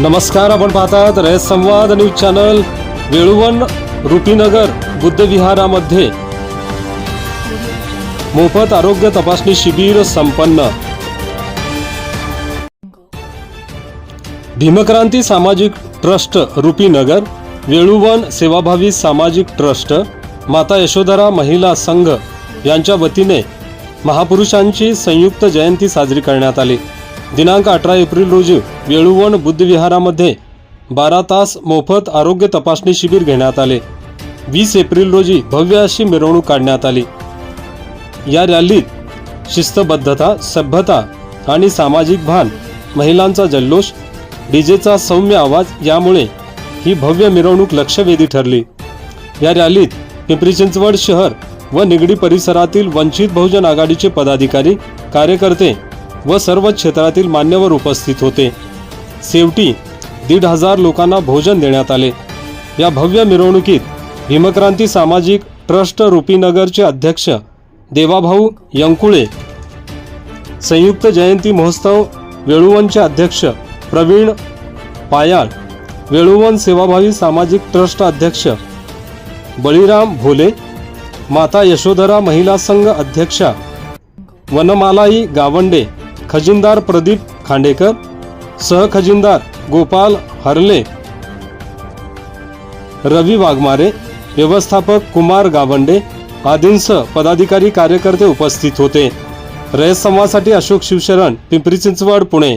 नमस्कार आपण पाहतात रयत संवाद न्यूज चॅनल वेळुवन रुपीनगर बुद्धविहारामध्ये. मोफत आरोग्य तपासणी शिबिर संपन्न. भीमक्रांती सामाजिक ट्रस्ट रुपीनगर वेळुवन सेवाभावी सामाजिक ट्रस्ट माता यशोधरा महिला संघ यांच्या वतीने महापुरुषांची संयुक्त जयंती साजरी करण्यात आली. दिनांक अठरा एप्रिल रोजी वेळुवण बुद्धविहारामध्ये बारा तास मोफत आरोग्य तपासणी शिबिर घेण्यात आले. वीस एप्रिल रोजी भव्य अशी मिरवणूक काढण्यात आली. या रॅलीत शिस्तबद्धता सभ्यता आणि सामाजिक भान महिलांचा जल्लोष डीजेचा सौम्य आवाज यामुळे ही भव्य मिरवणूक लक्षवेधी ठरली. या रॅलीत पिंपरी चिंचवड शहर व निगडी परिसरातील वंचित बहुजन आघाडीचे पदाधिकारी कार्यकर्ते व सर्व क्षेत्रातील मान्यवर उपस्थित होते. शेवटी दीड हजार लोकांना भोजन देण्यात आले. या भव्य मिरवणुकीत भीमक्रांती सामाजिक ट्रस्ट रुपीनगरचे अध्यक्ष देवाभाऊ यंकुळे संयुक्त जयंती महोत्सव वेळुवनचे अध्यक्ष प्रवीण पायाळ वेळुवन सेवाभावी सामाजिक ट्रस्ट अध्यक्ष बळीराम भोले माता यशोधरा महिला संघ अध्यक्षा वनमालाई गावंडे खजिनदार प्रदीप खांडेकर सहखजिनदार गोपाल हरले रवी वाघमारे व्यवस्थापक कुमार गावंडे आदींसह पदाधिकारी कार्यकर्ते उपस्थित होते. रयत समाजासाठी अशोक शिवशरण पिंपरी चिंचवड पुणे.